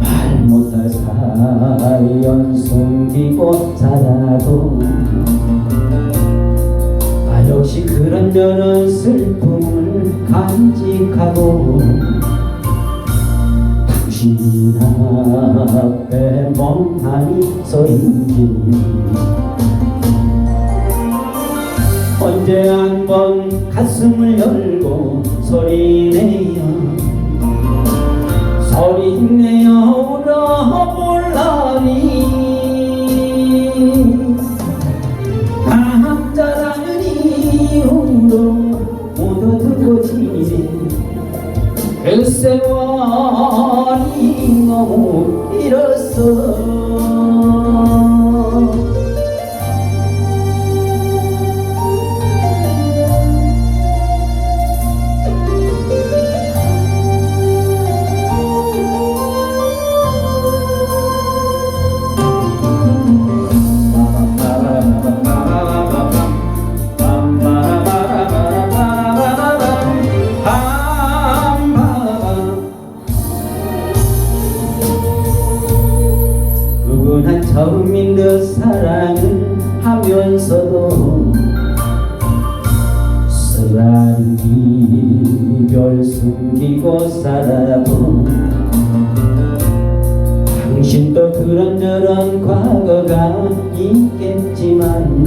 말 못할 사연 숨기고 살아도 나 역시 그런저런 슬픔을 간직하고 당신 앞에 멍하니 서 있지 언제 한번 가슴을 열고 소리내어 소리내어 울어볼라니. 남자라는 이유로 묻어두고 지내 그 세월이 너무 길었어 숨기고 살아도 당신도 그런저런 과거가 있겠지만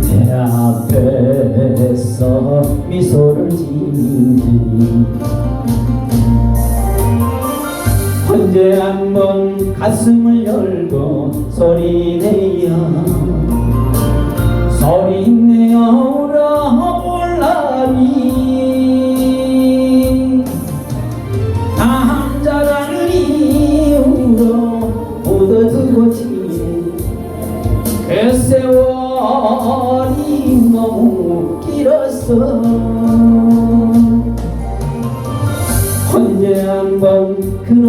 내 앞에서 미소를 짓지. 언제 한번 가슴을 열고 소리내어 소리내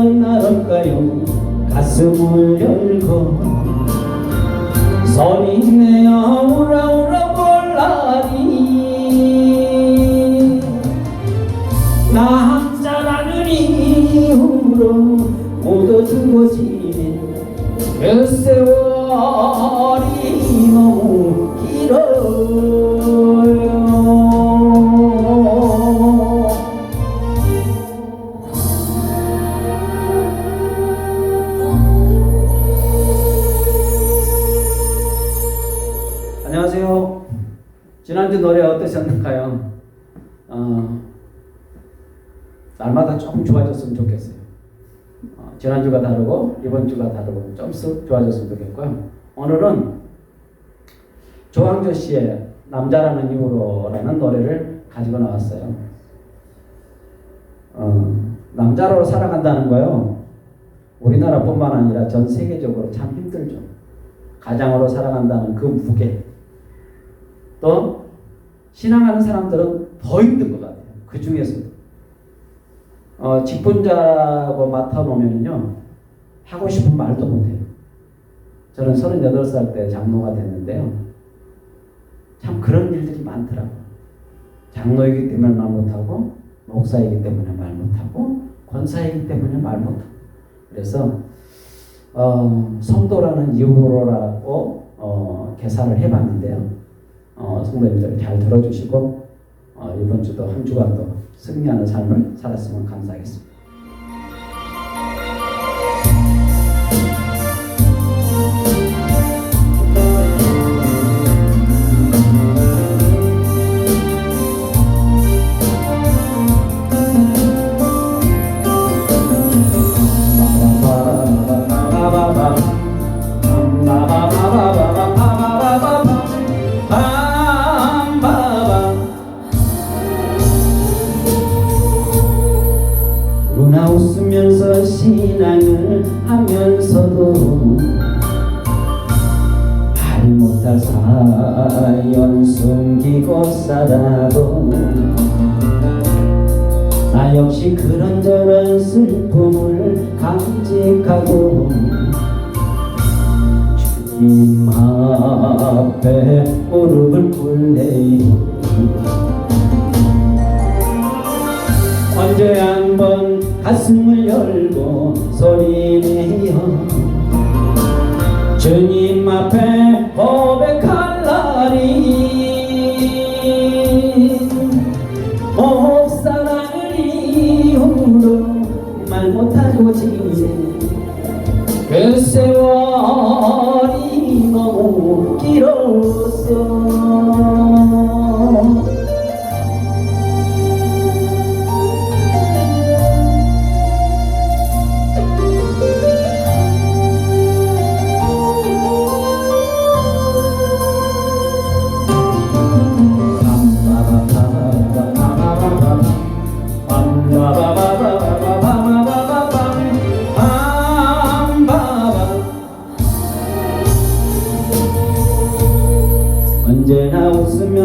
올까요? 가슴을 열고. 소리내어 울어 울어볼라니 남자라는 이유로 묻어두고 지내 그 세월이 너무 길어 지난주 노래 어떠셨나요? 어, 날마다 조금 좋아졌으면 좋겠어요. 어, 지난주가 다르고 이번 주가 다르고 좀씩 좋아졌으면 좋겠고요. 오늘은 조항조 씨의 남자라는 이유로라는 노래를 가지고 나왔어요. 어, 남자로 살아간다는 거요. 우리나라뿐만 아니라 전 세계적으로 참 힘들죠. 가장으로 살아간다는 그 무게. 또 신앙하는 사람들은 더 힘든 것 같아요. 그 중에서도. 어, 직분자고 맡아놓으면요. 하고 싶은 말도 못해요. 저는 38살 때 장로가 됐는데요. 참 그런 일들이 많더라고요. 장로이기 때문에 말 못하고, 목사이기 때문에 말 못하고, 권사이기 때문에 말 못하고. 그래서, 어, 성도라는 이유로라고 어, 계산을 해봤는데요. 어, 성도님들 잘 들어주시고, 어, 이번 주도 한 주간도 승리하는 삶을 살았으면 감사하겠습니다. 웃으면서 신앙을 하면서도 말 못할 사연 숨기고 살아도 나 역시 그런저런 슬픔을 간직하고 주님 앞에 무릎을 언제 언제 한번 가슴을 열고 소리내어. 주님 앞에 고백할 날이 목사랑을 이유로 말 못하고 지내. 그 세월이 너무 길었어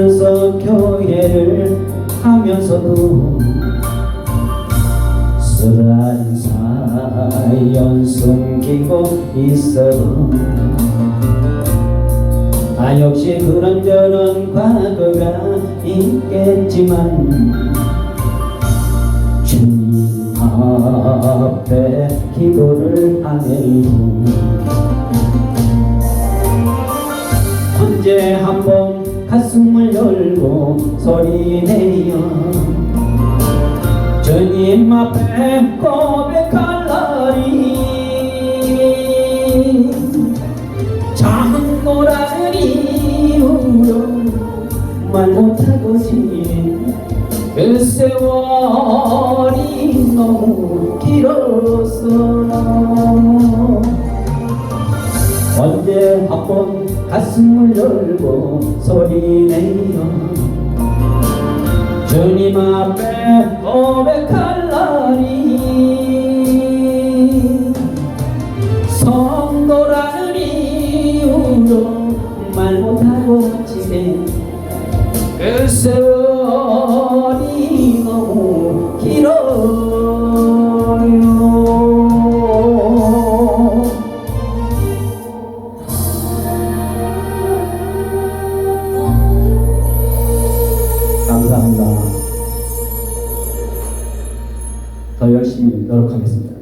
웃으면서 교회를 하면서도 쓰라린 사연 숨기고 있어도 아 역시 그런저런 과거가 있겠지만 주님 앞에 기도를 하네요. 언제 한번 가슴을 열고 소리내어 주님 앞에 고백할 날이 장고라는 이유로 말 못하고 지낸 그 세월이 너무 길었어. 언제 한번 가슴을 열고 소리내어 주님 앞에 고백할 날이 성도라는 이유로 말 못하고 지낸 그세 감사합니다. 더 열심히 노력하겠습니다.